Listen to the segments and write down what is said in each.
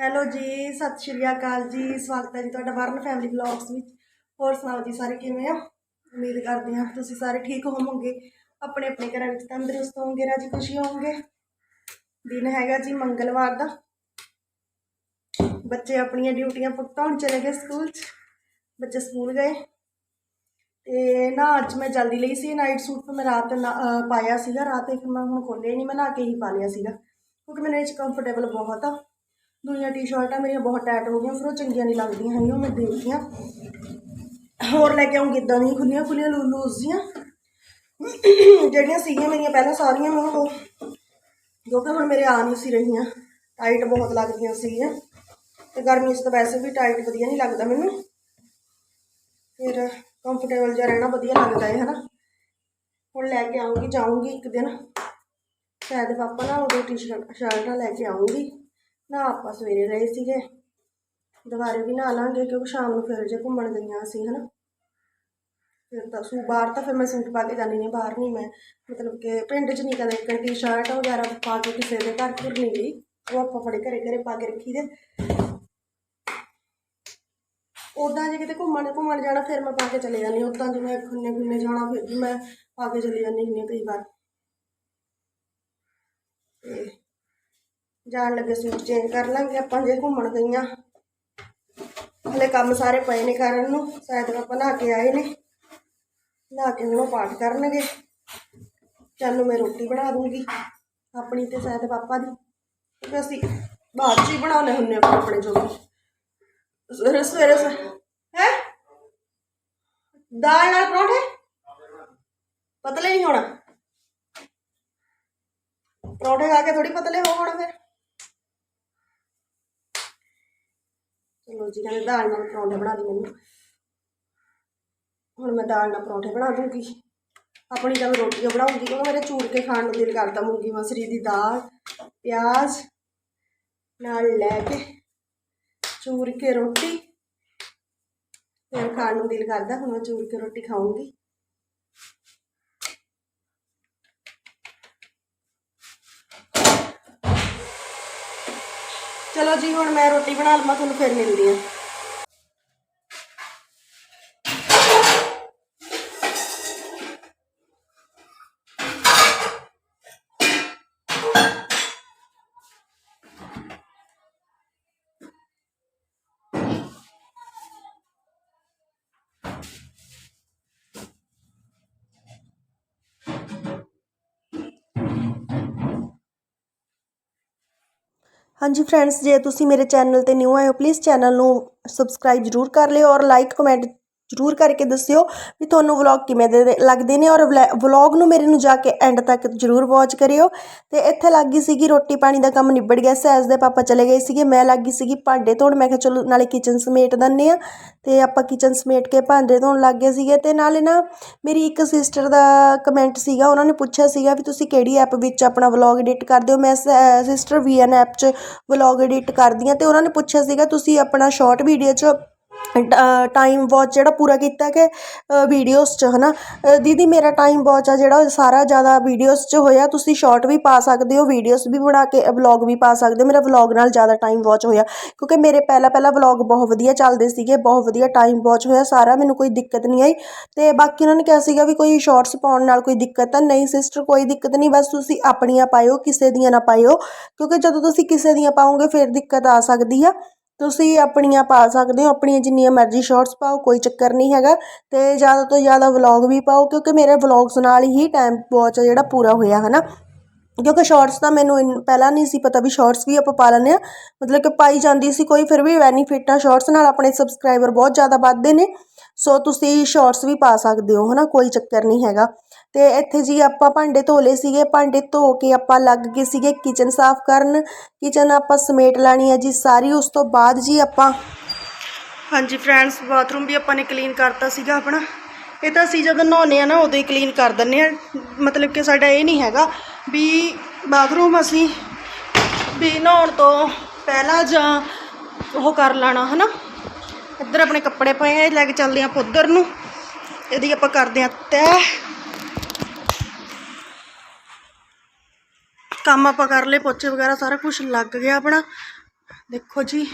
Hello ਜੀ, ਸਤਿ ਸ਼੍ਰੀ ਅਕਾਲ ਜੀ। ਸਵਾਗਤ ਹੈ ਜੀ ਤੁਹਾਡਾ ਵਰਨ ਫੈਮਿਲੀ ਵਲੌਗਸ ਵਿੱਚ। ਹੋਰ ਸੁਣਾਓ ਜੀ ਸਾਰੇ ਕਿਵੇਂ ਆ ਉਮੀਦ ਕਰਦੇ ਹਾਂ ਤੁਸੀਂ ਸਾਰੇ ਠੀਕ ਹੋਵੋਗੇ। ਆਪਣੇ ਆਪਣੇ ਘਰਾਂ ਵਿੱਚ ਤੰਦਰੁਸਤ ਹੋਵੋਗੇ, ਰਾਜੀ ਖੁਸ਼ੀ ਹੋਵੋਗੇ। ਦਿਨ ਹੈਗਾ ਜੀ ਮੰਗਲਵਾਰ ਦਾ। ਬੱਚੇ ਆਪਣੀਆਂ ਡਿਊਟੀਆਂ ਭੁਗਤਾਉਣ ਚਲੇ ਗਏ ਸਕੂਲ 'ਚ। ਬੱਚੇ ਸਕੂਲ ਗਏ। ਤੇ ਨਾ ਅੱਜ ਮੈਂ ਜਲਦੀ ਲਈ ਸੀ ਨਾਈਟ ਸੂਟ, ਮੈਂ ਰਾਤ ਨਾ- ਪਾਇਆ ਸੀਗਾ। ਰਾਤ ਇੱਕ ਮੈਂ ਹੁਣ ਖੋਲਿਆ ਨਹੀਂ, ਮੈਂ ਨਾ ਕੇ ਹੀ ਪਾ ਲਿਆ ਸੀਗਾ। ਕਿਉਂਕਿ ਮੈਨੂੰ ਇਹ 'ਚ ਕੰਫਰਟੇਬਲ ਬਹੁਤ ਆ। ਦੂਜੀਆਂ ਟੀ-ਸ਼ਰਟਾਂ ਮੇਰੀਆਂ ਬਹੁਤ ਟਾਈਟ ਹੋ ਗਈਆਂ, ਫਿਰ ਉਹ ਚੰਗੀਆਂ ਨਹੀਂ ਲੱਗਦੀਆਂ ਹੈਗੀਆਂ, ਮੈਂ ਦੇਖੀਆਂ। ਹੋਰ ਲੈ ਕੇ ਆਉਂਗੀ ਇਦਾਂ ਦੀਆਂ ਖੁੱਲੀਆਂ ਖੁੱਲੀਆਂ ਲੂ ਲੂਜ਼ ਜੀਆਂ ਜਿਹੜੀਆਂ ਸੀਗੀਆਂ ਮੇਰੀਆਂ ਪਹਿਲਾਂ ਸਾਰੀਆਂ ਮੈਂ ਉਹ। ਜੋ ਕਿ ਹੁਣ ਮੇਰੇ ਆ ਨਹੀਂ ਸੀ ਰਹੀਆਂ ਟਾਈਟ ਬਹੁਤ ਲੱਗਦੀਆਂ ਸੀਗੀਆਂ। ਤੇ ਗਰਮੀ 'ਚ ਤਾਂ ਵੈਸੇ ਵੀ ਟਾਈਟ ਵਧੀਆ ਨਹੀਂ ਲੱਗਦਾ ਮੈਨੂੰ। ਫਿਰ ਕੰਫਰਟੇਬਲ ਜਿਹਾ ਰਹਿਣਾ ਵਧੀਆ ਲੱਗਦਾ ਹੈ ਹਨਾ। ਹੁਣ ਲੈ ਕੇ ਆਉਂਗੀ, ਜਾਊਂਗੀ ਇੱਕ ਦਿਨ। ਸ਼ਾਇਦ ਪਾਪਾ ਨਾਲ ਉਦੋਂ ਟੀ-ਸ਼ਰਟ, ਸ਼ਰਟਾਂ ਲੈ ਕੇ ਆਉਂਗੀ। ਨਾ ਆਪਾਂ ਸਵੇਰੇ ਰਹੇ ਸੀਗੇ। ਦੁਬਾਰੇ ਵੀ ਨਾ ਲਾਂਗੇ ਕਿਉਂਕਿ ਸ਼ਾਮ ਨੂੰ ਫਿਰ ਜੇ ਘੁੰਮਣ ਗਈਆਂ ਸੀ ਹਨਾ। ਫਿਰ ਤਾਂ ਸੂ, ਬਾਹਰ ਤਾਂ ਫਿਰ ਮੈਂ ਸੂਟ ਪਾ ਕੇ ਜਾਂਦੀ ਨਹੀਂ, ਬਾਹਰ ਨਹੀਂ ਮੈਂ। ਮਤਲਬ ਕਿ ਪਿੰਡ 'ਚ ਨਹੀਂ ਕਦੇ ਇੱਕ ਟੀ-ਸ਼ਰਟ ਵਗੈਰਾ ਪਾ ਕੇ ਕਿਸੇ ਦੇ ਘਰ ਘੁਰ ਨਹੀਂ ਗਈ। ਉਹ ਆਪਾਂ ਫੜੇ ਘਰੇ ਘਰੇ ਪਾ ਕੇ ਰੱਖੀ ਦੇ। ਉਦਾਂ ਜੇ ਕਿਤੇ ਘੁੰਮਣ ਘੁੰਮਣ ਜਾਣਾ, ਫਿਰ ਮੈਂ ਪਾ ਕੇ ਚਲੇ ਜਾਂਦੀ ਹਾਂ। ਜੇ ਮੈਂ ਖੁੰਨੇ ਖੁੰਨੇ ਜਾਣਾ, ਫਿਰ ਵੀ ਮੈਂ ਪਾ ਕੇ ਚਲੇ ਜਾਂਦੀ ਹੁੰਦੀ ਹਾਂ ਕਈ ਵਾਰ। ਤੇ ਜਾਣ ਲੱਗੇ ਸੂਟ ਚੇਂਜ ਕਰ ਲਾਂਗੇ, ਆਪਾਂ ਜੇ ਘੁੰਮਣ ਗਈਆਂ। ਹਲੇ ਕੰਮ ਸਾਰੇ ਪਏ ਨੇ ਕਰਨ ਨੂੰ, ਸ਼ਾਇਦ ਆਪਾਂ ਨਹਾ ਕੇ ਆਏ ਨੇ। ਨਹਾ ਕੇ ਹੁਣ ਪਾਠ ਕਰਨਗੇ। ਚੱਲ ਮੈਂ ਰੋਟੀ ਬਣਾ ਦੂੰਗੀ, ਆਪਣੀ ਤੇ ਸ਼ਾਇਦ ਪਾਪਾ ਦੀ। ਕਿਉਂਕਿ ਅਸੀਂ ਬਾਅਦ 'ਚ ਹੀ ਬਣਾਉਣੇ ਹੁੰਦੇ ਆਪਾਂ ਆਪਣੇ ਜੋਗੀ ਸਵੇਰੇ ਸਵੇਰੇ ਹੈ? ਦਾਲ ਨਾਲ ਪਰੌਂਠੇ? ਪਤਲੇ ਨਹੀਂ ਹੋਣਾ। ਪਰੌਂਠੇ ਖਾ ਕੇ ਥੋੜੀ ਪਤਲੇ ਹੋ ਹੋਣਾ ਫਿਰ। ਚਲੋ ਜੀ ਕਹਿੰਦੇ ਦਾਲ ਨਾਲ ਪਰੌਂਠੇ ਬਣਾ ਦੀ ਮੈਨੂੰ ਹੁਣ ਮੈਂ ਦਾਲ ਨਾਲ ਪਰੌਂਠੇ ਬਣਾ ਦੂੰਗੀ। ਆਪਣੀ ਤਾਂ ਮੈਂ ਰੋਟੀਆਂ ਬਣਾਉਂਗੀ ਕਿਉਂਕਿ ਮੇਰੇ ਚੂਰ ਕੇ ਖਾਣ ਨੂੰ ਦਿਲ ਕਰਦਾ ਮੂੰਗੀ ਮਸਰੀ ਦੀ ਦਾਲ, ਪਿਆਜ਼ ਨਾਲ ਲੈ ਕੇ ਚੂਰ ਕੇ ਰੋਟੀ। ਫਿਰ ਖਾਣ ਨੂੰ ਦਿਲ ਕਰਦਾ, ਹੁਣ ਮੈਂ ਚੂਰ ਕੇ ਰੋਟੀ ਖਾਊਂਗੀ। ਚਲੋ ਜੀ ਹੁਣ ਮੈਂ ਰੋਟੀ ਬਣਾ ਲਵਾਂ ਤੁਹਾਨੂੰ ਫਿਰ ਮਿਲਦੀ ਹਾਂ। ਹਾਂਜੀ ਫਰੈਂਡਸ ਜੇ ਤੁਸੀਂ ਮੇਰੇ ਚੈਨਲ ਤੇ ਨਿਊ ਆਏ ਹੋ ਪਲੀਜ਼ ਚੈਨਲ ਨੂੰ ਸਬਸਕ੍ਰਾਈਬ ਜਰੂਰ ਕਰ ਲਿਓ ਔਰ ਲਾਈਕ ਕਮੈਂਟ ਜਰੂਰ ਕਰਕੇ ਦੱਸਿਓ ਵੀ ਤੁਹਾਨੂੰ ਵਲੌਗ ਕਿਵੇਂ ਦੇ ਲੱਗਦੇ ਨੇ ਔਰ ਵਲੌਗ ਨੂੰ ਮੇਰੇ ਨੂੰ ਜਾ ਕੇ ਐਂਡ ਤੱਕ ਜਰੂਰ ਵਾਚ ਕਰਿਓ। ਤੇ ਇੱਥੇ ਲੱਗ ਗਈ ਸੀਗੀ ਰੋਟੀ ਪਾਣੀ ਦਾ ਕੰਮ ਨਿਬੜ ਗਿਆ ਸੈਸ ਦੇ ਪਾਪਾ ਚਲੇ ਗਏ ਸੀਗੇ, ਮੈਂ ਲੱਗ ਗਈ ਸੀਗੀ ਭਾਂਡੇ ਧੋਣ, ਮੈਂ ਕਿਹਾ ਚਲੋ ਨਾਲੇ ਕਿਚਨ ਸਮੇਟ ਦਿੰਨੇ ਆ ਤੇ ਆਪਾਂ ਕਿਚਨ ਸਮੇਟ ਕੇ ਭਾਂਡੇ ਧੋਣ ਲੱਗ ਗਏ ਸੀਗੇ ਤੇ ਨਾਲੇ ਨਾ ਮੇਰੀ ਇੱਕ ਸਿਸਟਰ ਦਾ ਕਮੈਂਟ ਸੀਗਾ, ਉਹਨਾਂ ਨੇ ਪੁੱਛਿਆ ਸੀਗਾ ਵੀ ਤੁਸੀਂ ਕਿਹੜੀ ਐਪ ਵਿੱਚ ਆਪਣਾ ਵਲੌਗ ਐਡਿਟ ਕਰਦੇ ਹੋ? ਮੈਂ ਸਿਸਟਰ ਵੀਐਨ ਐਪ 'ਚ ਵਲੌਗ ਐਡਿਟ ਕਰਦੀ ਹਾਂ ਤੇ ਉਹਨਾਂ ਨੇ ਪੁੱਛਿਆ ਸੀਗਾ, ਤੁਸੀਂ ਆਪਣਾ ਸ਼ਾਰਟ ਵੀਡੀਓ 'ਚ ਟਾਈਮ ਵਾਚ uh, ਜਿਹੜਾ ਪੂਰਾ ਕੀਤਾ ਕਿ ਵੀਡੀਓਜ਼ 'ਚ ਹੈ ਨਾ ਦੀਦੀ, ਮੇਰਾ ਟਾਈਮ ਵਾਚ ਆ ਜਿਹੜਾ ਸਾਰਾ ਜ਼ਿਆਦਾ ਵੀਡੀਓਜ਼ 'ਚ ਹੋਇਆ। ਤੁਸੀਂ ਸ਼ਾਰਟ ਵੀ ਪਾ ਸਕਦੇ ਹੋ ਵੀਡੀਓਜ਼ ਵੀ ਬਣਾ ਕੇ ਵਲੌਗ ਵੀ ਪਾ ਸਕਦੇ ਹੋ। ਮੇਰਾ ਵਲੌਗ ਨਾਲ ਜ਼ਿਆਦਾ ਟਾਈਮ ਵਾਚ ਹੋਇਆ। ਕਿਉਂਕਿ ਮੇਰੇ ਪਹਿਲਾ ਪਹਿਲਾ ਵਲੌਗ ਬਹੁਤ ਵਧੀਆ ਚੱਲਦੇ ਸੀਗੇ, ਬਹੁਤ ਵਧੀਆ ਟਾਈਮ ਵਾਚ ਹੋਇਆ। ਸਾਰਾ ਮੈਨੂੰ ਕੋਈ ਦਿੱਕਤ ਨਹੀਂ ਆਈ। ਤੇ ਬਾਕੀ ਉਹਨਾਂ ਨੇ ਕਿਹਾ ਸੀਗਾ ਵੀ ਕੋਈ ਸ਼ਾਰਟਸ ਪਾਉਣ ਨਾਲ ਕੋਈ ਦਿੱਕਤ ਤਾਂ ਨਹੀਂ ਸਿਸਟਰ ਕੋਈ ਦਿੱਕਤ ਨਹੀਂ। ਬਸ ਤੁਸੀਂ ਆਪਣੀਆਂ ਪਾਇਓ, ਕਿਸੇ ਦੀਆਂ ਨਾ ਪਾਇਓ। ਕਿਉਂਕਿ ਜਦੋਂ ਤੁਸੀਂ ਕਿਸੇ ਦੀਆਂ ਪਾਓਗੇ, ਫਿਰ ਦਿੱਕਤ ਆ ਸਕਦੀ ਆ। ਤੁਸੀਂ ਆਪਣੀਆਂ ਪਾ ਸਕਦੇ ਹੋ, ਆਪਣੀਆਂ ਜਿੰਨੀਆਂ ਮਰਜ਼ੀ ਸ਼ਾਰਟਸ ਪਾਓ, ਕੋਈ ਚੱਕਰ ਨਹੀਂ ਹੈਗਾ। ਤੇ ਜ਼ਿਆਦਾ ਤੋਂ ਜ਼ਿਆਦਾ ਵਲੌਗ ਵੀ ਪਾਓ, ਕਿਉਂਕਿ ਮੇਰੇ ਵਲੌਗਸ ਨਾਲ ਹੀ ਟਾਈਮ ਵਾਚ ਜਿਹੜਾ ਪੂਰਾ ਹੋਇਆ, ਹਨਾ? ਕਿਉਂਕਿ ਸ਼ਾਰਟਸ ਤਾਂ ਮੈਨੂੰ ਇੰਨ- ਪਹਿਲਾਂ ਨਹੀਂ ਸੀ ਪਤਾ ਵੀ ਸ਼ਾਰਟਸ ਵੀ ਆਪਾਂ ਪਾ ਲੈਂਦੇ ਆ ਮਤਲਬ ਕਿ ਪਾਈ ਜਾਂਦੀ ਸੀ ਕੋਈ, ਫਿਰ ਵੀ ਬੈਨੀਫਿਟ ਆ। ਸ਼ਾਰਟਸ ਨਾਲ ਆਪਣੇ ਸਬਸਕ੍ਰਾਈਬਰ ਬਹੁਤ ਜ਼ਿਆਦਾ ਵੱਧਦੇ ਨੇ। ਸੋ ਤੁਸੀਂ ਸ਼ਾਰਟਸ ਵੀ ਪਾ ਸਕਦੇ ਹੋ, ਹਨਾ? ਕੋਈ ਚੱਕਰ ਨਹੀਂ ਹੈਗਾ। ਤੇ ਇੱਥੇ ਜੀ ਆਪਾਂ ਭਾਂਡੇ ਧੋ ਲਏ ਸੀਗੇ। ਭਾਂਡੇ ਧੋ ਕੇ ਆਪਾਂ ਲੱਗ ਗਏ ਸੀਗੇ ਕਿਚਨ ਸਾਫ਼ ਕਰਨ। ਕਿਚਨ ਆਪਾਂ ਸਮੇਟ ਲੈਣੀ ਹੈ ਜੀ ਸਾਰੀ। ਉਸ ਤੋਂ ਬਾਅਦ ਜੀ ਆਪਾਂ ਹਾਂਜੀ ਫਰੈਂਡਸ ਬਾਥਰੂਮ ਵੀ ਆਪਾਂ ਨੇ ਕਲੀਨ ਕਰਤਾ ਸੀਗਾ ਆਪਣਾ। ਇਹ ਤਾਂ ਅਸੀਂ ਜਦੋਂ ਨਹਾਉਂਦੇ ਆ ਨਾ, ਉਦੋਂ ਹੀ ਕਲੀਨ ਕਰ ਦਿੰਦੇ ਆ ਮਤਲਬ ਕਿ ਸਾਡਾ ਇਹ ਨਹੀਂ ਹੈਗਾ ਵੀ ਬਾਥਰੂਮ ਅਸੀਂ ਵੀ ਨਹਾਉਣ ਤੋਂ ਪਹਿਲਾਂ ਜਾਂ ਉਹ ਕਰ ਲੈਣਾ, ਹਨਾ? ਇੱਧਰ ਆਪਣੇ ਕੱਪੜੇ ਪਏ ਆ ਲੈ ਕੇ ਚੱਲਦੇ ਆ ਆਪਾਂ ਨੂੰ। ਇਹਦੀ ਆਪਾਂ ਕਰਦੇ ਆ ਤੈਅ ਕੰਮ ਆਪਾਂ ਕਰ ਲਏ, ਪੋਚੇ ਵਗੈਰਾ ਸਾਰਾ ਕੁਝ ਲੱਗ ਗਿਆ ਆਪਣਾ। ਦੇਖੋ ਜੀ,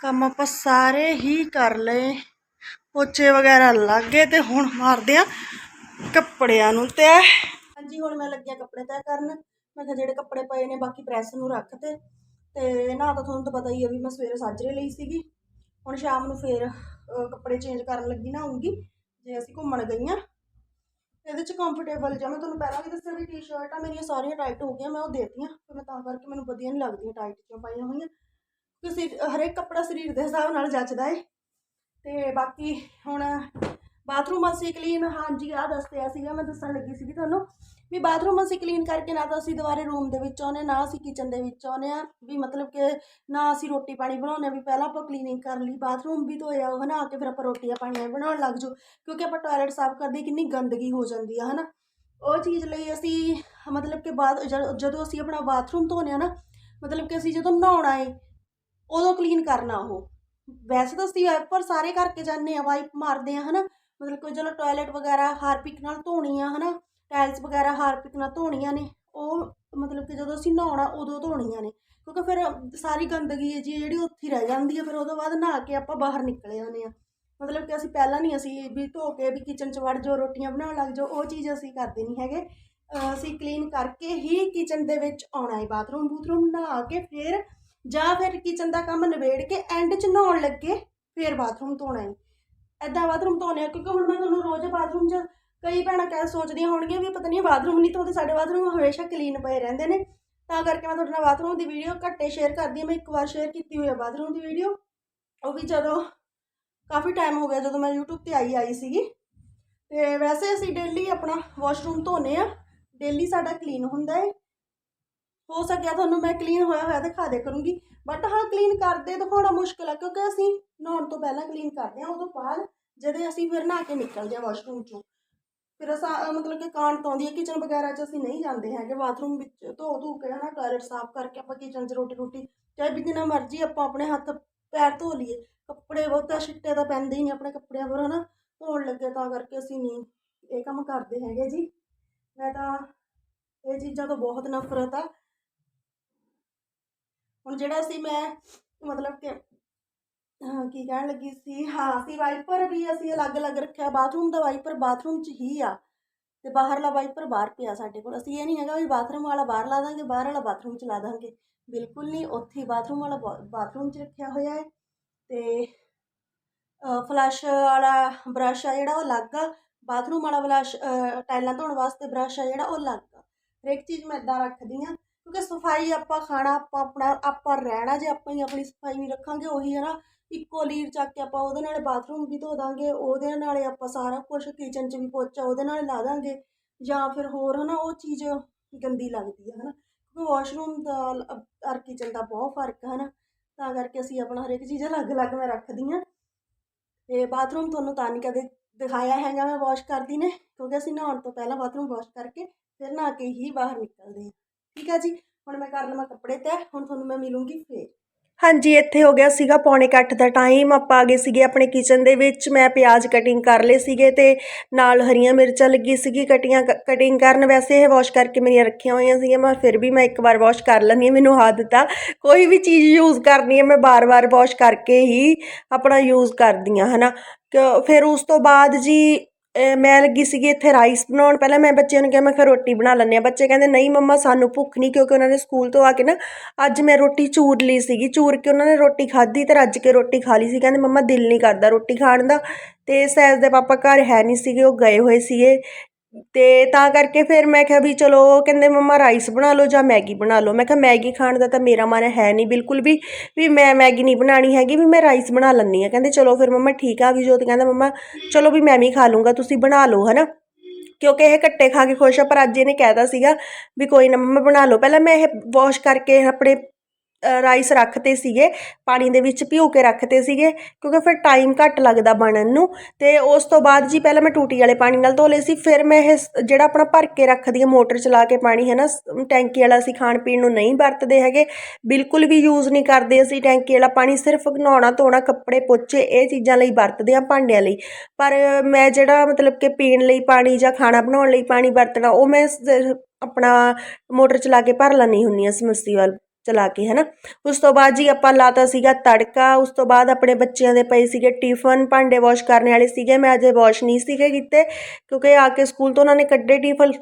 ਕੰਮ ਆਪਾਂ ਸਾਰੇ ਹੀ ਕਰ ਲਏ। ਪੋਚੇ ਵਗੈਰਾ ਲੱਗ ਗਏ ਤੇ ਹੁਣ ਮਾਰਦੇ ਆ ਕੱਪੜਿਆਂ ਨੂੰ ਤੇ। ਹਾਂਜੀ, ਹੁਣ ਮੈਂ ਲੱਗਿਆ ਕੱਪੜੇ ਤੈਅ ਕਰਨ। ਮੈਂ ਕਿਹਾ ਜਿਹੜੇ ਕੱਪੜੇ ਪਏ ਨੇ, ਬਾਕੀ ਪ੍ਰੈਸ ਨੂੰ ਰੱਖਤੇ ਤੇ। ਨਾ ਤਾਂ ਤੁਹਾਨੂੰ ਤਾਂ ਪਤਾ ਹੀ ਆ ਵੀ ਮੈਂ ਸਵੇਰੇ ਸਾਜਰੇ ਲਈ ਸੀਗੀ। ਹੁਣ ਸ਼ਾਮ ਨੂੰ ਫੇਰ ਕੱਪੜੇ ਚੇਂਜ ਕਰਨ ਲੱਗੀ ਨਾ ਆਉਂਗੀ, ਜੇ ਅਸੀਂ ਘੁੰਮਣ ਗਈਆਂ। ਇਹਦੇ ਚ ਕੰਫਰਟੇਬਲ ਜਿਹਾ, ਮੈਂ ਤੁਹਾਨੂੰ ਪਹਿਲਾਂ ਵੀ ਦੱਸਿਆ ਵੀ ਟੀ-ਸ਼ਰਟਾਂ ਮੇਰੀਆਂ ਸਾਰੀਆਂ ਟਾਈਟ ਹੋ ਗਈਆਂ, ਮੈਂ ਉਹ ਦੇਤੀਆਂ। ਫਿਰ ਮੈਂ ਤਾਂ ਕਰਕੇ ਮੈਨੂੰ ਵਧੀਆ ਨਹੀਂ ਲੱਗਦੀਆਂ ਟਾਈਟ ਜਿਹੀਆਂ ਪਾਈਆਂ ਹੋਈਆਂ। ਕਿਉਂਕਿ ਹਰੇਕ ਕੱਪੜਾ ਸਰੀਰ ਦੇ ਹਿਸਾਬ ਨਾਲ ਜੱਚਦਾ ਏ। ਤੇ ਬਾਕੀ ਹੁਣ ਬਾਥਰੂਮ ਅਸੀਂ ਕਲੀਨ ਹਾਂਜੀ ਆ ਦੱਸਿਆ ਸੀਗਾ, ਮੈਂ ਦੱਸਣ ਲੱਗੀ ਸੀਗੀ ਤੁਹਾਨੂੰ ਵੀ ਬਾਥਰੂਮ ਅਸੀਂ ਕਲੀਨ ਕਰਕੇ ਨਾ ਤਾਂ ਅਸੀਂ ਦੁਬਾਰੇ ਰੂਮ ਦੇ ਵਿੱਚ ਆਉਨੇ ਨਾ ਅਸੀਂ ਕਿਚਨ ਦੇ ਵਿੱਚ ਆਉਨੇ ਆ ਵੀ ਮਤਲਬ ਕਿ ਨਾ ਅਸੀਂ ਰੋਟੀ ਪਾਣੀ ਬਣਾਉਂਦੇ ਵੀ ਪਹਿਲਾਂ ਆਪਾਂ ਕਲੀਨਿੰਗ ਕਰ ਲਈ ਬਾਥਰੂਮ ਵੀ ਧੋਇਆ, ਉਹ ਨਾ ਕੇ ਫਿਰ ਆਪਾਂ ਰੋਟੀਆਂ ਪਾਣੀਆਂ ਬਣਾਉਣ ਲੱਗ ਜਾਓ, ਕਿਉਂਕਿ ਆਪਾਂ ਟਾਇਲਟ ਸਾਫ਼ ਕਰਦੇ ਕਿੰਨੀ ਗੰਦਗੀ ਹੋ ਜਾਂਦੀ ਆ, ਹਨਾ? ਉਹ ਚੀਜ਼ ਲਈ ਅਸੀਂ ਮਤਲਬ ਕਿ ਬਾਅਦ ਜਦ- ਜਦੋਂ ਅਸੀਂ ਆਪਣਾ ਬਾਥਰੂਮ ਧੋਨੇ ਆ ਨਾ, ਮਤਲਬ ਕਿ ਅਸੀਂ ਜਦੋਂ ਨਹਾਉਣਾ ਏ, ਉਦੋਂ ਕਲੀਨ ਕਰਨਾ ਉਹ। ਵੈਸੇ ਤਾਂ ਅਸੀਂ ਵਾਈਪਰ ਸਾਰੇ ਕਰਕੇ ਜਾਂਦੇ ਆ ਵਾਈਪ ਮਾਰਦੇ ਆ ਹਨਾ। ਮਤਲਬ ਕਿ ਚਲੋ ਟਾਇਲਟ ਵਗੈਰਾ ਹਾਰਪਿਕ ਨਾਲ ਧੋਣੀ ਆ ਹਨਾ। ਟਾਇਲਸ ਵਗੈਰਾ ਹਾਰਪਿਕ ਨਾਲ ਧੋਣੀਆਂ ਨੇ। ਉਹ ਮਤਲਬ ਕਿ ਜਦੋਂ ਅਸੀਂ ਨਹਾਉਣਾ, ਉਦੋਂ ਧੋਣੀਆਂ ਨੇ। ਕਿਉਂਕਿ ਫਿਰ ਸਾਰੀ ਗੰਦਗੀ ਹੈ ਜੀ ਜਿਹੜੀ ਉੱਥੇ ਰਹਿ ਜਾਂਦੀ ਹੈ। ਫਿਰ ਉਹਦੋਂ ਬਾਅਦ ਨਹਾ ਕੇ ਆਪਾਂ ਬਾਹਰ ਨਿਕਲੇ ਆਉਂਦੇ ਆ ਮਤਲਬ ਕਿ ਅਸੀਂ ਪਹਿਲਾਂ ਨਹੀਂ ਅਸੀਂ ਵੀ ਧੋ ਕੇ ਵੀ ਕਿਚਨ 'ਚ ਵੜ ਜਾਓ, ਰੋਟੀਆਂ ਬਣਾਉਣ ਲੱਗ ਜਾਓ, ਉਹ ਚੀਜ਼ ਅਸੀਂ ਕਰਦੇ ਨਹੀਂ ਹੈਗੇ। ਅਸੀਂ ਕਲੀਨ ਕਰਕੇ ਹੀ ਕਿਚਨ ਦੇ ਵਿੱਚ ਆਉਣਾ ਹੈ ਬਾਥਰੂਮ ਬੂਥਰੂਮ ਨਹਾ ਕੇ ਫਿਰ ਜਾਂ ਫਿਰ ਕਿਚਨ ਦਾ ਕੰਮ ਨਿਬੇੜ ਕੇ ਐਂਡ 'ਚ ਨਹਾਉਣ ਲੱਗੇ, ਫਿਰ ਬਾਥਰੂਮ ਧੋਣਾ ਹੈ। ਐਦਾਂ ਬਾਥਰੂਮ ਧੋਣੇ ਆ, ਕਿਉਂਕਿ ਹੁਣ ਮੈਂ ਤੁਹਾਨੂੰ ਰੋਜ਼ ਬਾਥਰੂਮ 'ਚ ਕਈ ਭੈਣਾਂ ਕਹਿ ਸੋਚਦੀਆਂ ਹੋਣਗੀਆਂ ਵੀ ਪਤਾ ਨਹੀਂ ਬਾਥਰੂਮ ਨਹੀਂ ਧੋਦੇ, ਸਾਡੇ ਬਾਥਰੂਮ ਹਮੇਸ਼ਾ ਕਲੀਨ ਪਏ ਰਹਿੰਦੇ ਨੇ। ਤਾਂ ਕਰਕੇ ਮੈਂ ਤੁਹਾਡੇ ਨਾਲ ਬਾਥਰੂਮ ਦੀ ਵੀਡੀਓ ਘੱਟੇ ਸ਼ੇਅਰ ਕਰਦੀ ਹਾਂ, ਮੈਂ ਇੱਕ ਵਾਰ ਸ਼ੇਅਰ ਕੀਤੀ ਹੋਈ ਹੈ ਬਾਥਰੂਮ ਦੀ ਵੀਡੀਓ ਉਹ ਵੀ ਜਦੋਂ ਕਾਫੀ ਟਾਈਮ ਹੋ ਗਿਆ ਜਦੋਂ ਮੈਂ YouTube ਤੇ ਆਈ ਆਈ ਸੀਗੀ। ਤੇ ਵੈਸੇ ਅਸੀਂ ਡੇਲੀ ਆਪਣਾ ਵਾਸ਼ਰੂਮ ਧੋਨੇ ਆ ਡੇਲੀ ਸਾਡਾ ਕਲੀਨ ਹੁੰਦਾ ਹੈ। ਹੋ ਸਕਿਆ ਤੁਹਾਨੂੰ ਮੈਂ ਕਲੀਨ ਹੋਇਆ ਹੋਇਆ ਦਿਖਾ ਦੇ ਕਰੂੰਗੀ। ਬਟ ਹਾਂ ਕਲੀਨ ਕਰਦੇ ਦਿਖਾਉਣਾ ਮੁਸ਼ਕਿਲ ਆ, ਕਿਉਂਕਿ ਅਸੀਂ ਨਹਾਉਣ ਤੋਂ ਪਹਿਲਾਂ ਕਲੀਨ ਕਰਦੇ ਆ ਉਦੋਂ ਬਾਅਦ ਜਦੋਂ ਅਸੀਂ ਫਿਰ ਨਹਾ ਕੇ ਨਿਕਲਦੇ ਆ ਵਾਸ਼ਰੂਮ ਚੋਂ। ਫਿਰ ਅਸਾਂ ਮਤਲਬ ਕਿ ਕਾਂਟ ਆਉਂਦੀ ਹੈ ਕਿਚਨ ਵਗੈਰਾ 'ਚ ਅਸੀਂ ਨਹੀਂ ਜਾਂਦੇ ਹੈਗੇ ਬਾਥਰੂਮ ਵਿੱਚ ਧੋ ਧੂ ਕੇ ਹਨਾ ਟਾਇਲਟ ਸਾਫ਼ ਕਰਕੇ ਆਪਾਂ ਕਿਚਨ 'ਚ ਰੋਟੀ ਰੋਟੀ ਚਾਹੇ ਵੀ ਜਿੰਨਾ ਮਰਜ਼ੀ ਆਪਾਂ ਆਪਣੇ ਹੱਥ ਪੈਰ ਧੋ ਲਈਏ, ਕੱਪੜੇ ਬਹੁਤਾ ਛਿੱਟੇ ਤਾਂ ਪੈਂਦੇ ਹੀ ਨਹੀਂ ਆਪਣੇ ਕੱਪੜਿਆਂ ਪਰ ਹਨਾ, ਧੋਣ ਲੱਗੇ ਤਾਂ ਕਰਕੇ ਅਸੀਂ ਨਹੀਂ ਇਹ ਕੰਮ ਕਰਦੇ ਹੈਗੇ ਜੀ। ਮੈਂ ਤਾਂ ਇਹ ਚੀਜ਼ਾਂ ਤੋਂ ਬਹੁਤ ਨਫ਼ਰਤ ਆ ਹੁਣ ਜਿਹੜਾ ਸੀ ਮੈਂ, ਮਤਲਬ ਕਿ, ਹਾਂ, ਕੀ ਕਹਿਣ ਲੱਗੀ ਸੀ? ਹਾਂ ਅਸੀਂ ਵਾਈਪਰ ਵੀ ਅਸੀਂ ਅਲੱਗ-ਅਲੱਗ ਰੱਖਿਆ। ਬਾਥਰੂਮ ਦਾ ਵਾਈਪਰ ਬਾਥਰੂਮ 'ਚ ਹੀ ਆ। ਤੇ ਬਾਹਰਲਾ ਵਾਈਪਰ ਬਾਹਰ ਪਿਆ ਸਾਡੇ ਕੋਲ। ਅਸੀਂ ਇਹ ਨਹੀਂ ਹੈਗਾ ਵੀ ਬਾਥਰੂਮ ਵਾਲਾ ਬਾਹਰ ਲਾ ਦਾਂਗੇ, ਬਾਹਰ ਵਾਲਾ ਬਾਥਰੂਮ 'ਚ ਲਾ ਦਾਂਗੇ। ਬਿਲਕੁਲ ਨਹੀਂ ਉੱਥੇ ਹੀ ਬਾਥਰੂਮ ਵਾਲਾ ਬਾਥਰੂਮ 'ਚ ਰੱਖਿਆ ਹੋਇਆ ਹੈ। ਤੇ ਫਲਸ਼ ਵਾਲਾ ਬਰਸ਼ ਆ ਜਿਹੜਾ, ਉਹ ਅਲੱਗ ਆ। ਬਾਥਰੂਮ ਵਾਲਾ ਬਰਸ਼ ਟਾਈਲਾਂ ਧੋਣ ਵਾਸਤੇ ਬਰਸ਼ ਆ ਜਿਹੜਾ, ਉਹ ਅਲੱਗ ਆ। ਹਰੇਕ ਚੀਜ਼ ਮੈਂ ਇਦਾਂ ਰੱਖਦੀ ਆ ਕਿਉਂਕਿ ਸਫ਼ਾਈ ਆਪਾਂ ਖਾਣਾ, ਆਪਾਂ ਆਪਣਾ, ਆਪਾਂ ਰਹਿਣਾ ਜੇ ਆਪਾਂ ਹੀ ਆਪਣੀ ਸਫ਼ਾਈ ਨਹੀਂ ਰੱਖਾਂਗੇ, ਉਹੀ ਹੈ ਨਾ, ਇੱਕੋ ਲੀਰ ਚੱਕ ਕੇ ਆਪਾਂ ਉਹਦੇ ਨਾਲ ਬਾਥਰੂਮ ਵੀ ਧੋ ਦਾਂਗੇ, ਉਹਦੇ ਨਾਲੇ ਆਪਾਂ ਸਾਰਾ ਕੁਝ ਕਿਚਨ 'ਚ ਵੀ ਪੋਚਾ ਉਹਦੇ ਨਾਲ ਲਾ ਦਾਂਗੇ, ਜਾਂ ਫਿਰ ਹੋਰ ਹਨਾ, ਉਹ ਚੀਜ਼ ਗੰਦੀ ਲੱਗਦੀ ਹੈ ਹਨਾ, ਕਿਉਂਕਿ ਵਾਸ਼ਰੂਮ ਦਾ ਔਰ ਕਿਚਨ ਦਾ ਬਹੁਤ ਫ਼ਰਕ ਹੈ ਹਨਾ, ਤਾਂ ਕਰਕੇ ਅਸੀਂ ਆਪਣਾ ਹਰੇਕ ਚੀਜ਼ ਅਲੱਗ-ਅਲੱਗ ਮੈਂ ਰੱਖਦੀ ਹਾਂ, ਤੇ ਬਾਥਰੂਮ ਤੁਹਾਨੂੰ ਤਾਂ ਨਹੀਂ ਕਦੇ ਦਿਖਾਇਆ ਹੈਗਾ ਮੈਂ ਵਾਸ਼ ਕਰਦੀ ਨੇ, ਕਿਉਂਕਿ ਅਸੀਂ ਨਹਾਉਣ ਤੋਂ ਪਹਿਲਾਂ ਬਾਥਰੂਮ ਵਾਸ਼ ਕਰਕੇ ਫਿਰ ਨਹਾ ਕੇ ਹੀ ਬਾਹਰ ਨਿਕਲਦੇ ਹਾਂ। ਠੀਕ ਹੈ ਜੀ? ਹੁਣ ਮੈਂ ਕਰ ਲਵਾਂ ਕੱਪੜੇ ਤੇ ਹੁਣ ਤੁਹਾਨੂੰ ਮੈਂ ਮਿਲੂੰਗੀ ਫੇਰ। ਹਾਂਜੀ, ਇੱਥੇ ਹੋ ਗਿਆ ਸੀਗਾ ਪੌਣੇ ਕੁ ਦਾ ਟਾਈਮ ਆਪਾਂ ਆ ਗਏ ਸੀਗੇ ਆਪਣੇ ਕਿਚਨ ਦੇ ਵਿੱਚ, ਮੈਂ ਪਿਆਜ਼ ਕਟਿੰਗ ਕਰ ਲਏ ਸੀਗੇ ਤੇ ਨਾਲ ਹਰੀਆਂ ਮਿਰਚਾਂ ਲੱਗੀ ਸੀਗੀ ਕਟੀਆਂ ਕਟਿੰਗ ਕਰਨ। ਵੈਸੇ ਇਹ ਵਾਸ਼ ਕਰਕੇ ਮੇਰੀਆਂ ਰੱਖੀਆਂ ਹੋਈਆਂ ਸੀਗੀਆਂ, ਮੈਂ ਫਿਰ ਵੀ ਮੈਂ ਇੱਕ ਵਾਰ ਵਾਸ਼ ਕਰ ਲੈਂਦੀ ਹਾਂ, ਮੈਨੂੰ ਆਦਤ ਆ। ਕੋਈ ਵੀ ਚੀਜ਼ ਯੂਜ਼ ਕਰਨੀ ਹੈ, ਮੈਂ ਬਾਰ-ਬਾਰ ਵਾਸ਼ ਕਰਕੇ ਹੀ ਆਪਣਾ ਯੂਜ਼ ਕਰਦੀ ਹਾਂ, ਹਨਾ? ਕਿ, ਫਿਰ ਉਸ ਤੋਂ ਬਾਅਦ ਜੀ ਮੈਂ ਲੱਗੀ ਸੀਗੀ ਇੱਥੇ ਰਾਈਸ ਬਣਾਉਣ। ਪਹਿਲਾਂ ਮੈਂ ਬੱਚਿਆਂ ਨੂੰ ਕਿਹਾ, ਮੈਂ ਕਿਹਾ ਰੋਟੀ ਬਣਾ ਲੈਂਦੇ ਹਾਂ। ਬੱਚੇ ਕਹਿੰਦੇ, ਨਹੀਂ ਮੰਮਾ, ਸਾਨੂੰ ਭੁੱਖ ਨਹੀਂ, ਕਿਉਂਕਿ ਉਹਨਾਂ ਨੇ ਸਕੂਲ ਤੋਂ ਆ ਕੇ ਨਾ ਅੱਜ ਮੈਂ ਰੋਟੀ ਚੂਰ ਲਈ ਸੀਗੀ। ਚੂਰ ਕੇ ਉਹਨਾਂ ਨੇ ਰੋਟੀ ਖਾਧੀ ਅਤੇ ਰੱਜ ਕੇ ਰੋਟੀ ਖਾ ਲਈ ਸੀ। ਕਹਿੰਦੇ, ਮੰਮਾ, ਦਿਲ ਨਹੀਂ ਕਰਦਾ ਰੋਟੀ ਖਾਣ ਦਾ। ਅਤੇ ਸੈਜ ਦੇ ਪਾਪਾ ਘਰ ਹੈ ਨਹੀਂ ਸੀਗੇ, ਉਹ ਗਏ ਹੋਏ ਸੀਗੇ। ਅਤੇ ਤਾਂ ਕਰਕੇ ਫਿਰ ਮੈਂ ਕਿਹਾ ਵੀ ਚਲੋ ਉਹ ਕਹਿੰਦੇ ਮੰਮਾ ਰਾਈਸ ਬਣਾ ਲਓ ਜਾਂ ਮੈਗੀ ਬਣਾ ਲਓ। ਮੈਂ ਕਿਹਾ ਮੈਗੀ ਖਾਣ ਦਾ ਤਾਂ ਮੇਰਾ ਮਨ ਹੈ ਨਹੀਂ ਬਿਲਕੁਲ ਵੀ ਵੀ ਮੈਂ ਮੈਗੀ ਨਹੀਂ ਬਣਾਉਣੀ ਹੈਗੀ, ਵੀ ਮੈਂ ਰਾਈਸ ਬਣਾ ਲੈਂਦੀ ਹਾਂ। ਕਹਿੰਦੇ ਚਲੋ ਫਿਰ ਮੰਮਾ ਠੀਕ ਆ ਵੀ ਜੋਤ ਕਹਿੰਦਾ ਮੰਮਾ ਚਲੋ ਵੀ ਮੈਂ ਵੀ ਖਾ ਲੂੰਗਾ ਤੁਸੀਂ ਬਣਾ ਲਓ ਨਾ ਕਿਉਂਕਿ ਇਹ ਕੱਟੇ ਖਾ ਕੇ ਖੁਸ਼ ਆ, ਪਰ ਅੱਜ ਇਹਨੇ ਕਹਿਦਾ ਸੀਗਾ ਵੀ ਕੋਈ ਨਾ ਮੰਮਾ ਬਣਾ ਲਓ। ਪਹਿਲਾਂ ਮੈਂ ਇਹ ਵਾਸ਼ ਕਰਕੇ ਆਪਣੇ ਰਾਈਸ ਰੱਖਤੇ ਸੀਗੇ, ਪਾਣੀ ਦੇ ਵਿੱਚ ਭਿਓ ਕੇ ਰੱਖਤੇ ਸੀਗੇ, ਕਿਉਂਕਿ ਫਿਰ ਟਾਈਮ ਘੱਟ ਲੱਗਦਾ ਬਣਨ ਨੂੰ। ਤੇ ਉਸ ਤੋਂ ਬਾਅਦ ਜੀ ਪਹਿਲਾਂ ਮੈਂ ਟੂਟੀ ਵਾਲੇ ਪਾਣੀ ਨਾਲ ਧੋ ਲਏ ਸੀ, ਫਿਰ ਮੈਂ ਇਹ ਸ- ਜਿਹੜਾ ਆਪਣਾ ਭਰ ਕੇ ਰੱਖਦੀ ਹਾਂ ਮੋਟਰ ਚਲਾ ਕੇ ਪਾਣੀ ਹੈ ਨਾ ਟੈਂਕੀ ਵਾਲਾ ਅਸੀਂ ਖਾਣ ਪੀਣ ਨੂੰ ਨਹੀਂ ਵਰਤਦੇ ਹੈਗੇ, ਬਿਲਕੁਲ ਵੀ ਯੂਜ਼ ਨਹੀਂ ਕਰਦੇ ਅਸੀਂ ਟੈਂਕੀ ਵਾਲਾ ਪਾਣੀ, ਸਿਰਫ ਨਹਾਉਣਾ, ਧੋਣਾ, ਕੱਪੜੇ ਪੋਚੇ ਇਹ ਚੀਜ਼ਾਂ ਲਈ ਵਰਤਦੇ ਹਾਂ ਭਾਂਡਿਆਂ ਲਈ। ਪਰ ਮੈਂ ਜਿਹੜਾ ਮਤਲਬ ਕਿ ਪੀਣ ਲਈ ਪਾਣੀ ਜਾਂ ਖਾਣਾ ਬਣਾਉਣ ਲਈ ਪਾਣੀ ਵਰਤਣਾ, ਉਹ ਮੈਂ ਆਪਣਾ ਮੋਟਰ ਚਲਾ ਕੇ ਭਰ ਲੈਂਦੀ ਹੁੰਦੀ ਹਾਂ ਸਮਰਸੀਵਲ ਚਲਾ ਕੇ, ਹਨਾ? ਉਸ ਤੋਂ ਬਾਅਦ ਜੀ ਆਪਾਂ ਲਾਤਾ ਸੀਗਾ ਤੜਕਾ, ਉਸ ਤੋਂ ਬਾਅਦ ਆਪਣੇ ਬੱਚਿਆਂ ਦੇ ਪਏ ਸੀਗੇ ਟਿਫਨ, ਭਾਂਡੇ ਵਾਸ਼ ਕਰਨ ਵਾਲੇ ਸੀਗੇ, ਮੈਂ ਅਜੇ ਵਾਸ਼ ਨਹੀਂ ਸੀਗੇ ਕੀਤੇ, ਕਿਉਂਕਿ ਆ ਕੇ ਸਕੂਲ ਤੋਂ ਉਹਨਾਂ ਨੇ ਕੱਢੇ ਟਿਫਨ।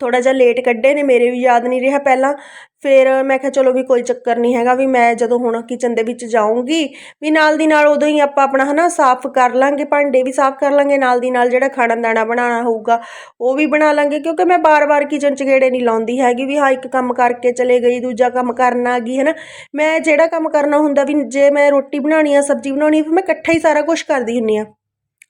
ਥੋੜ੍ਹਾ ਜਿਹਾ ਲੇਟ ਕੱਢੇ ਨੇ, ਮੇਰੇ ਵੀ ਯਾਦ ਨਹੀਂ ਰਿਹਾ ਪਹਿਲਾਂ। ਫਿਰ ਮੈਂ ਕਿਹਾ ਚਲੋ ਵੀ ਕੋਈ ਚੱਕਰ ਨਹੀਂ ਹੈਗਾ ਵੀ ਮੈਂ ਜਦੋਂ ਹੁਣ ਕਿਚਨ ਦੇ ਵਿੱਚ ਜਾਊਂਗੀ, ਵੀ ਨਾਲ ਦੀ ਨਾਲ ਉਦੋਂ ਹੀ ਆਪਾਂ ਆਪਣਾ ਹਨਾ ਸਾਫ਼ ਕਰ ਲਾਂਗੇ, ਭਾਂਡੇ ਵੀ ਸਾਫ਼ ਕਰ ਲਾਂਗੇ, ਨਾਲ ਦੀ ਨਾਲ ਜਿਹੜਾ ਖਾਣਾ ਦਾਣਾ ਬਣਾਉਣਾ ਹੋਊਗਾ, ਉਹ ਵੀ ਬਣਾ ਲਾਂਗੇ। ਕਿਉਂਕਿ ਮੈਂ ਬਾਰ-ਬਾਰ ਕਿਚਨ 'ਚ ਗੇੜੇ ਨਹੀਂ ਲਾਉਂਦੀ ਹੈਗੀ ਵੀ ਹਾਂ ਇੱਕ ਕੰਮ ਕਰਕੇ ਚਲੇ ਗਈ, ਦੂਜਾ ਕੰਮ ਕਰਨ ਆ ਗਈ, ਹਨਾ। ਮੈਂ ਜਿਹੜਾ ਕੰਮ ਕਰਨਾ ਹੁੰਦਾ ਵੀ ਜੇ ਮੈਂ ਰੋਟੀ ਬਣਾਉਣੀ ਆ, ਸਬਜ਼ੀ ਬਣਾਉਣੀ ਫਿਰ ਮੈਂ ਇਕੱਠਾ ਹੀ ਸਾਰਾ ਕੁਝ ਕਰਦੀ ਹੁੰਨੀ ਆ।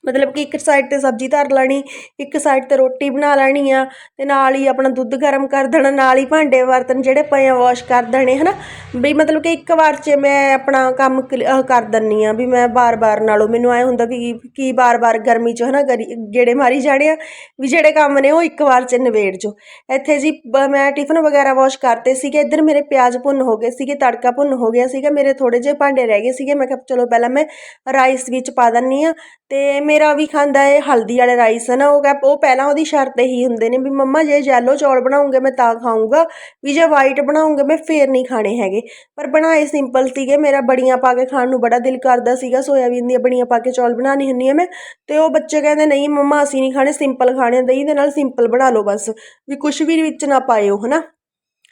ਮਤਲਬ ਕਿ ਇੱਕ ਸਾਈਡ ਤੇ ਸਬਜ਼ੀ ਧਰ ਲੈਣੀ, ਇੱਕ ਸਾਈਡ ਤੇ ਰੋਟੀ ਬਣਾ ਲੈਣੀ ਆ, ਤੇ ਨਾਲ ਹੀ ਆਪਣਾ ਦੁੱਧ ਗਰਮ ਕਰ ਦੇਣਾ, ਨਾਲ ਹੀ ਭਾਂਡੇ ਬਰਤਨ ਜਿਹੜੇ ਪਏ ਆ ਵਾਸ਼ ਕਰ ਦੇਣੇ, ਹਨਾ? ਵੀ ਮਤਲਬ ਕਿ ਇੱਕ ਵਾਰ 'ਚ ਮੈਂ ਆਪਣਾ ਕੰਮ ਕਲ- ਕਰ ਦਿੰਨੀ ਆ ਵੀ ਮੈਂ ਬਾਰ-ਬਾਰ ਨਾਲੋਂ ਮੈਨੂੰ ਐ ਹੁੰਦਾ ਵੀ ਕੀ ਬਾਰ-ਬਾਰ ਗਰਮੀ 'ਚ, ਹਨਾ, ਗਰੀ- ਗੇੜੇ ਮਾਰੀ ਜਾਣੇ ਆ, ਵੀ ਜਿਹੜੇ ਕੰਮ ਨੇ ਉਹ ਇੱਕ ਵਾਰ 'ਚ ਨਿਬੇੜ ਜੋ। ਇੱਥੇ ਜੀ ਬ- ਮੈਂ ਟਿਫਨ ਵਗੈਰਾ ਵਾਸ਼ ਕਰਤੇ ਸੀਗੇ, ਇੱਧਰ ਮੇਰੇ ਪਿਆਜ਼ ਭੁੰਨ ਹੋ ਗਏ ਸੀਗੇ, ਤੜਕਾ ਭੁੰਨ ਹੋ ਗਿਆ ਸੀਗਾ, ਮੇਰੇ ਥੋੜੇ ਜਿਹੇ ਭਾਂਡੇ ਰਹਿ ਗਏ ਸੀਗੇ, ਮੈਂ ਕਿਹਾ ਚਲੋ ਪਹਿਲਾਂ ਮੈਂ ਰਾਈਸ ਵਿੱਚ ਪਾ ਦਿੰਨੀ ਆ, ਤੇ ਮੇਰਾ ਵੀ ਖਾਂਦਾ ਹੈ ਹਲਦੀ ਵਾਲੇ ਰਾਈਸ ਹੈ ਨਾ ਉਹ ਕਹਿ, ਉਹ ਪਹਿਲਾਂ ਉਹਦੀ ਸ਼ਰਤ ਇਹੀ ਹੁੰਦੇ ਨੇ ਵੀ ਮੰਮਾ ਜੇ ਯੈਲੋ ਚੌਲ ਬਣਾਉਂਗੇ ਮੈਂ ਤਾਂ ਖਾਊਂਗਾ, ਵੀ ਜੇ ਵਾਈਟ ਬਣਾਉਂਗੇ ਮੈਂ ਫੇਰ ਨਹੀਂ ਖਾਣੇ ਹੈਗੇ। ਪਰ ਬਣਾਏ ਸਿੰਪਲ ਸੀਗੇ, ਮੇਰਾ ਬੜੀਆਂ ਪਾ ਕੇ ਖਾਣ ਨੂੰ ਬੜਾ ਦਿਲ ਕਰਦਾ ਸੀਗਾ, ਸੋਇਆਬੀਨ ਦੀਆਂ ਬੜੀਆਂ ਪਾ ਕੇ ਚੌਲ ਬਣਾਉਣੀ ਹੁੰਦੀ ਆ ਮੈਂ, ਤੇ ਉਹ ਬੱਚੇ ਕਹਿੰਦੇ, ਨਹੀਂ ਮੰਮਾ ਅਸੀਂ ਨਹੀਂ ਖਾਣੇ ਸਿੰਪਲ ਖਾਣੇ ਦਹੀਂ ਦੇ ਨਾਲ ਸਿੰਪਲ ਬਣਾ ਲਓ ਬਸ, ਵੀ ਕੁਝ ਵੀ ਵਿੱਚ ਨਾ ਪਾਇਓ, ਹਨਾ।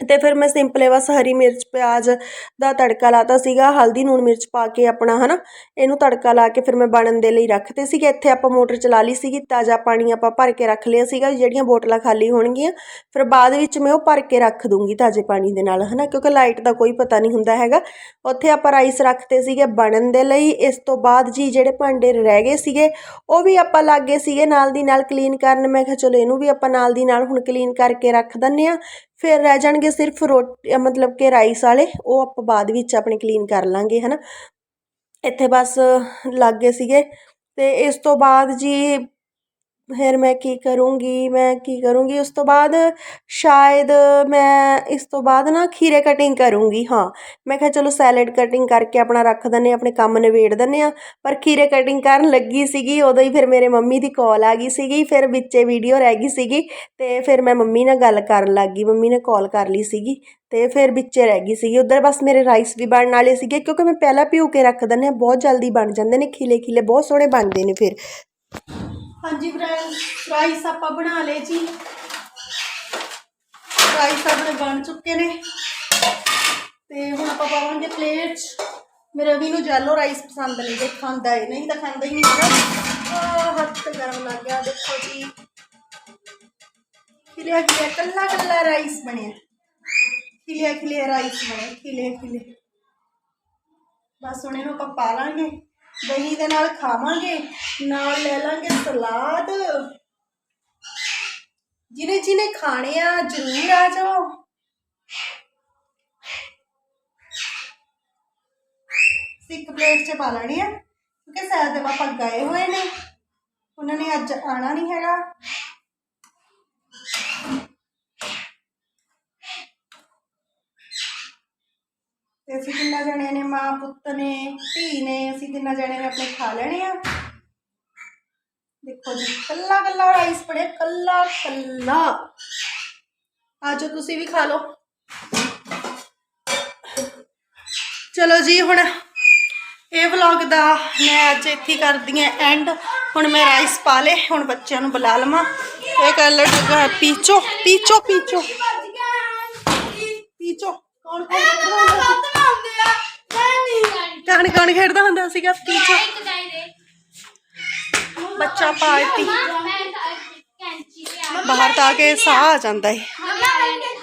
ਅਤੇ ਫਿਰ ਮੈਂ ਸਿੰਪਲੇ ਬਸ ਹਰੀ ਮਿਰਚ, ਪਿਆਜ਼ ਦਾ ਤੜਕਾ ਲਾਤਾ ਸੀਗਾ, ਹਲਦੀ, ਨੂਣ ਮਿਰਚ ਪਾ ਕੇ ਆਪਣਾ ਹੈ ਨਾ ਇਹਨੂੰ ਤੜਕਾ ਲਾ ਕੇ ਫਿਰ ਮੈਂ ਬਣਨ ਦੇ ਲਈ ਰੱਖਤੇ ਸੀਗੇ। ਇੱਥੇ ਆਪਾਂ ਮੋਟਰ ਚਲਾ ਲਈ ਸੀਗੀ, ਤਾਜ਼ਾ ਪਾਣੀ ਆਪਾਂ ਭਰ ਕੇ ਰੱਖ ਲਿਆ ਸੀਗਾ, ਜਿਹੜੀਆਂ ਬੋਟਲਾਂ ਖਾਲੀ ਹੋਣਗੀਆਂ, ਫਿਰ ਬਾਅਦ ਵਿੱਚ ਮੈਂ ਉਹ ਭਰ ਕੇ ਰੱਖ ਦੂੰਗੀ ਤਾਜ਼ੇ ਪਾਣੀ ਦੇ ਨਾਲ ਹੈ ਨਾ ਕਿਉਂਕਿ ਲਾਈਟ ਦਾ ਕੋਈ ਪਤਾ ਨਹੀਂ ਹੁੰਦਾ ਹੈਗਾ। ਉੱਥੇ ਆਪਾਂ ਰਾਈਸ ਰੱਖਤੇ ਸੀਗੇ ਬਣਨ ਦੇ ਲਈ, ਇਸ ਤੋਂ ਬਾਅਦ ਜੀ ਜਿਹੜੇ ਭਾਂਡੇ ਰਹਿ ਗਏ ਸੀਗੇ, ਉਹ ਵੀ ਆਪਾਂ ਲੱਗੇ ਸੀਗੇ ਨਾਲ ਦੀ ਨਾਲ ਕਲੀਨ ਕਰਨ। ਮੈਂ ਕਿਹਾ ਚਲੋ ਇਹਨੂੰ ਵੀ ਆਪਾਂ ਨਾਲ ਦੀ ਨਾਲ ਹੁਣ ਕਲੀਨ ਕਰਕੇ ਰੱਖ ਦਿੰਨੇ ਆ ਫਿਰ ਰਹਿ ਜਾਣਗੇ ਸਿਰਫ ਰੋਟੀ ਮਤਲਬ ਕਿ ਰਾਈਸ ਵਾਲੇ, ਉਹ ਆਪਾਂ ਬਾਅਦ ਵਿੱਚ ਆਪਣੇ ਕਲੀਨ ਕਰ ਲਾਂਗੇ ਨਾ ਇੱਥੇ ਬਸ ਲੱਗੇ ਸੀਗੇ। ਅਤੇ ਇਸ ਤੋਂ ਬਾਅਦ ਜੀ ਫਿਰ ਮੈਂ ਕੀ ਕਰੂੰਗੀ ਮੈਂ ਕੀ ਕਰੂੰਗੀ ਉਸ ਤੋਂ ਬਾਅਦ ਸ਼ਾਇਦ ਮੈਂ ਇਸ ਤੋਂ ਬਾਅਦ ਨਾ ਖੀਰੇ ਕਟਿੰਗ ਕਰੂੰਗੀ ਹਾਂ ਮੈਂ ਕਿਹਾ ਚਲੋ ਸੈਲਡ ਕਟਿੰਗ ਕਰਕੇ ਆਪਣਾ ਰੱਖ ਦਿੰਨੇ ਆਪਣੇ ਕੰਮ ਨਿਬੇੜ ਦਿੰਨੇ ਆ ਪਰ ਖੀਰੇ ਕਟਿੰਗ ਕਰਨ ਲੱਗੀ ਸੀਗੀ, ਉਦੋਂ ਹੀ ਫਿਰ ਮੇਰੇ ਮੰਮੀ ਦੀ ਕਾਲ ਆ ਗਈ ਸੀਗੀ, ਫਿਰ ਵਿੱਚੇ ਵੀਡੀਓ ਰਹਿ ਗਈ ਸੀਗੀ, ਤੇ ਫਿਰ ਮੈਂ ਮੰਮੀ ਨਾਲ ਗੱਲ ਕਰਨ ਲੱਗ ਗਈ, ਮੰਮੀ ਨੇ ਕਾਲ ਕਰ ਲਈ ਸੀਗੀ, ਤੇ ਫਿਰ ਵਿੱਚੇ ਰਹਿ ਗਈ ਸੀਗੀ। ਉਧਰ ਬਸ ਮੇਰੇ ਰਾਈਸ ਵੀ ਬਣਨ ਵਾਲੇ ਸੀਗੇ, ਕਿਉਂਕਿ ਮੈਂ ਪਹਿਲਾਂ ਭਿਓ ਕੇ ਰੱਖ ਦਿੰਨੇ ਆ, ਬਹੁਤ ਜਲਦੀ ਬਣ ਜਾਂਦੇ ਨੇ ਖਿਲੇ ਖਿਲੇ ਬਹੁਤ ਸੋਹਣੇ ਬਣਦੇ ਨੇ ਫਿਰ। ਹਾਂਜੀ ਫਰੈਂਡਸ ਰਾਈਸ ਆਪਾਂ ਬਣਾ ਲਏ ਜੀ। ਰਾਈਸ ਆਪਣੇ ਬਣ ਚੁੱਕੇ ਨੇ। ਤੇ ਹੁਣ ਆਪਾਂ ਪਾਵਾਂਗੇ ਪਲੇਟ 'ਚ ਮੇਰੇ ਵੀ ਨੂੰ ਜੈਲੋ ਰਾਈਸ ਪਸੰਦ ਨਹੀਂ ਤੇ ਖਾਂਦਾ ਹੈ ਨਹੀਂ ਤਾਂ ਖਾਂਦਾ ਹੀ ਨਹੀਂ ਹੈਗਾ। ਹੱਥ ਤੇ ਗਰਮ ਲੱਗ ਗਿਆ, ਦੇਖੋ ਜੀ। ਖਿਲਿਆ ਖਿਲਿਆ, ਕੱਲਾ ਕੱਲਾ ਰਾਈਸ ਬਣਿਆ। ਖਿਲਿਆ ਖਿਲਿਆ ਰਾਈਸ ਬਣਿਆ ਖਿਲੇ ਖਿਲੇ ਬਸ ਹੁਣ ਇਹਨੂੰ ਆਪਾਂ ਪਾ ਲਾਂਗੇ। ਦਹੀਂ ਦੇ ਨਾਲ ਖਾਵਾਂਗੇ, ਨਾਲ ਲੈ ਲਾਂਗੇ ਸਲਾਦ। ਜਿਹਨੇ ਜਿਹਨੇ ਖਾਣੇ ਆ, ਜ਼ਰੂਰ ਆ ਜਾਓ। ਅਸੀਂ ਇੱਕ ਪਲੇਟ 'ਚ ਪਾ ਲੈਣੀ ਆ, ਕਿਉਂਕਿ ਸੈਦ ਦੇ ਪਾਪਾ ਗਏ ਹੋਏ ਨੇ। ਉਹਨਾਂ ਨੇ ਅੱਜ ਆਣਾ ਨਹੀਂ ਹੈਗਾ। ਤੇ ਅਸੀਂ ਤਿੰਨਾਂ ਜਣੇ ਨੇ ਮਾਂ ਪੁੱਤ ਨੇ ਧੀ ਨੇ ਅਸੀਂ ਤਿੰਨਾਂ ਜਣੇ ਨੇ ਆਪਣੇ ਖਾ ਲੈਣੇ ਆ। ਦੇਖੋ ਜੀ ਕੱਲਾ ਕੱਲਾ ਰਾਈਸ ਪੜੇ ਕੱਲਾ ਕੱਲਾ ਆਜੋ ਤੁਸੀਂ ਵੀ ਖਾ ਲਓ। ਚਲੋ ਜੀ ਹੁਣ ਇਹ ਵਲੌਗ ਦਾ ਮੈਂ ਅੱਜ ਇੱਥੇ ਕਰਦੀ ਆ ਐਂਡ ਹੁਣ ਮੈਂ ਰਾਈਸ ਪਾ ਲੇ ਹੁਣ ਬੱਚਿਆਂ ਨੂੰ ਬੁਲਾ ਲਵਾਂ। ਇਹ ਕਰ ਲੱਗਾ ਪੀਚੋ ਪੀਚੋ ਪੀਚੋ। ਪੀਚੋ। ਕੌਣ ਹੁੰਦਾ ਕੌਣ ਕੌਣ ਖੇਡਦਾ ਹੁੰਦਾ ਸੀਗਾ ਪੀਚੋ ਬੱਚਾ ਪਾਰਟੀ ਬਾਹਰ ਤਾਂ ਆ ਕੇ ਸਾਹ ਆ ਜਾਂਦਾ ਹੈ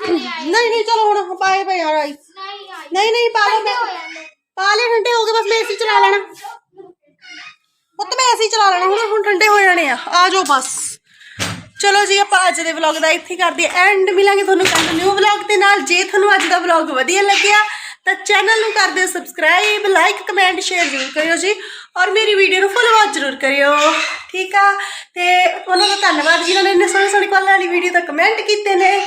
ਨਹੀਂ ਨਹੀਂ ਚਲੋ ਹੁਣ ਪਾਏ ਪਏ ਆ ਰਾਈਸ ਨਹੀਂ ਨਹੀਂ ਪਾ ਲਓ ਮੈਂ ਪਾ ਲੈ ਠੰਡੇ ਹੋ ਗਏ ਬਸ ਮੈਂ ਏਸੀ ਚਲਾ ਲੈਣਾ। ਪੁੱਤ ਮੈਂ ਏਸੀ ਚਲਾ ਲੈਣਾ ਹੁਣ ਹੁਣ ਠੰਡੇ ਹੋ ਜਾਣੇ ਆ। ਆ ਜਾਓ ਬਸ। ਚਲੋ ਜੀ ਆਪਾਂ ਅੱਜ ਦੇ ਵਲੌਗ ਦਾ ਇੱਥੇ ਕਰਦੇ ਐਂਡ ਮਿਲਾਂਗੇ ਤੁਹਾਨੂੰ ਕੱਲ ਨਿਊ ਵਲੌਗ ਦੇ ਨਾਲ। ਜੇ ਤੁਹਾਨੂੰ ਅੱਜ ਦਾ ਵਲੌਗ ਵਧੀਆ ਲੱਗਿਆ ਤਾਂ ਚੈਨਲ ਨੂੰ ਕਰ ਦਿਓ ਸਬਸਕ੍ਰਾਈਬ ਲਾਈਕ ਕਮੈਂਟ ਸ਼ੇਅਰ ਜ਼ਰੂਰ ਕਰਿਓ ਜੀ। ਔਰ ਮੇਰੀ ਵੀਡੀਓ ਨੂੰ ਫੋਲੋ ਵਾਚ ਜ਼ਰੂਰ ਕਰਿਓ। ਠੀਕ ਆ? ਤੇ ਉਹਨਾਂ ਦਾ ਧੰਨਵਾਦ ਜਿਨ੍ਹਾਂ ਨੇ ਇੰਨੇ ਸੋਹਣੇ ਸੋਹਣੇ ਕਾਲ ਵਾਲੀ ਵੀਡੀਓ ਦਾ ਕਮੈਂਟ ਕੀਤੇ ਨੇ।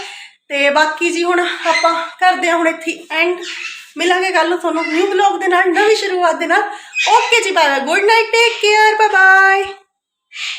ਤੇ ਬਾਕੀ ਜੀ ਹੁਣ ਆਪਾਂ ਕਰਦੇ ਹਾਂ ਹੁਣ ਇੱਥੇ ਐਂਡ ਮਿਲਾਂਗੇ ਕੱਲ ਨੂੰ ਤੁਹਾਨੂੰ ਨਿਊ ਵਲੌਗ ਦੇ ਨਾਲ, ਨਵੀਂ ਸ਼ੁਰੂਆਤ ਦੇ ਨਾਲ। Okay ji bye good night take care bye bye